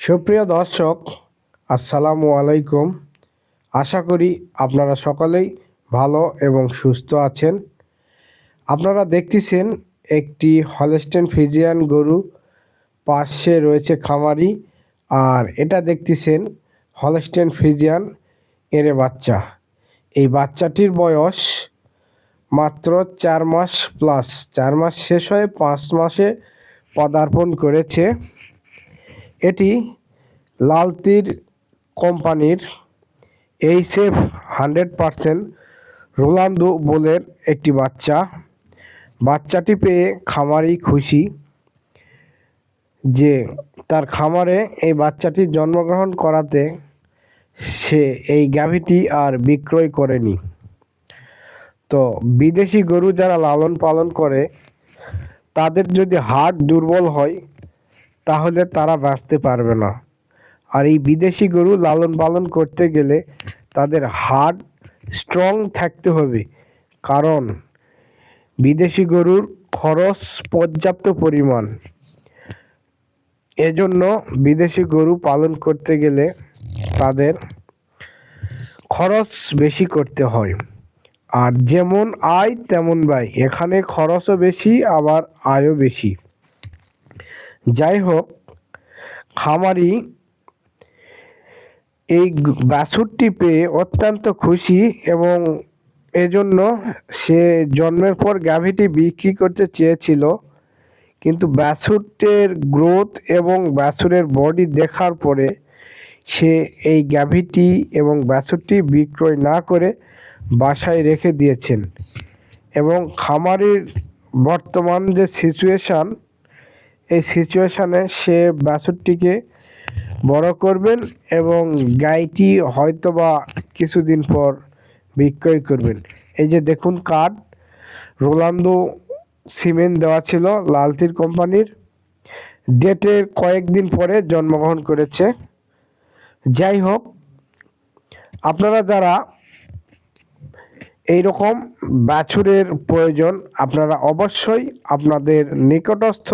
সুপ্রিয় দর্শক, আসসালামু আলাইকুম। আশা করি আপনারা সকলেই ভালো এবং সুস্থ আছেন। আপনারা দেখতেছেন একটি হলস্টেন ফিজিয়ান গরু, পাশে রয়েছে খামারি, আর এটা দেখতেছেন হলস্টেন ফিজিয়ান এরে বাচ্চা। এই বাচ্চাটির বয়স মাত্র চার মাস প্লাস। চার মাস শেষ হয়ে পাঁচ মাসে পদার্পণ করেছে। এটি লালতির কোম্পানির এইচএফ হান্ড্রেড পারসেন্ট রোলান্দো বোলের একটি বাচ্চা। বাচ্চাটি পেয়ে খামারি খুশি যে তার খামারে এই বাচ্চাটি জন্মগ্রহণ করাতে সে এই গাভীটি আর বিক্রয় করেনি। তো বিদেশি গরু যারা লালন পালন করে, তাদের যদি হাট দুর্বল হয় তাহলে তারা বাঁচতে পারবে না। আর এই বিদেশি গরু লালন পালন করতে গেলে তাদের হার্ট স্ট্রং থাকতে হবে। কারণ বিদেশি গরুর খরচ পর্যাপ্ত পরিমাণ। এজন্য বিদেশি গরু পালন করতে গেলে তাদের খরচ বেশি করতে হয়। আর যেমন আয় তেমন ব্যয়। এখানে খরচও বেশি, আবার আয়ও বেশি। যাই হোক খামারি এই বাছুরটি পেয়ে অত্যন্ত খুশি এবং এজন্য সে জন্মের পর গাভীটি বিক্রি করতে চেয়েছিল। কিন্তু বাছুরটির গ্রোথ এবং বাছুরের বডি দেখার পরে সে এই গাভীটি এবং বাছুরটি বিক্রয় না করে বাসায় রেখে দিয়েছেন এবং খামারির বর্তমান যে সিচুয়েশান এই সিচুয়েশানে সে বাছুরটিকে বড় করবেন এবং গাইটি হয়তো বা কিছুদিন পর বিক্রয় করবেন। এই যে দেখুন কার্ড রোলান্দো সিমেন্ট দেওয়া ছিল লালতির কোম্পানির। ডেটের কয়েকদিন পরে জন্মগ্রহণ করেছে। যাই হোক, আপনারা যারা এই রকম বাছুরের প্রয়োজন, আপনারা অবশ্যই আপনাদের নিকটস্থ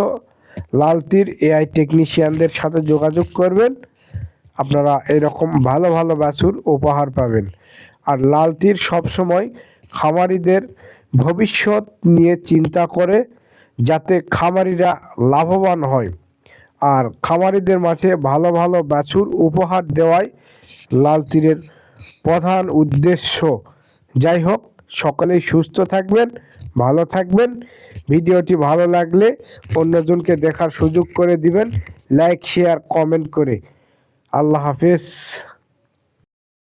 লালতির এআই টেকনিশিয়ানদের সাথে যোগাযোগ করবেন। আপনারা এরকম ভালো ভালো বাছুর উপহার পাবেন। আর লালতির সবসময় খামারিদের ভবিষ্যৎ নিয়ে চিন্তা করে যাতে খামারিরা লাভবান হয়। আর খামারিদের মাঝে ভালো ভালো বাছুর উপহার দেওয়াই লাল তীরের প্রধান উদ্দেশ্য। যাই হোক সকলেই সুস্থ থাকবেন, ভালো থাকবেন। ভিডিওটি ভালো লাগলে অন্যজনকে দেখার সুযোগ করে দিবেন। লাইক, শেয়ার, কমেন্ট করে। আল্লাহ হাফেজ।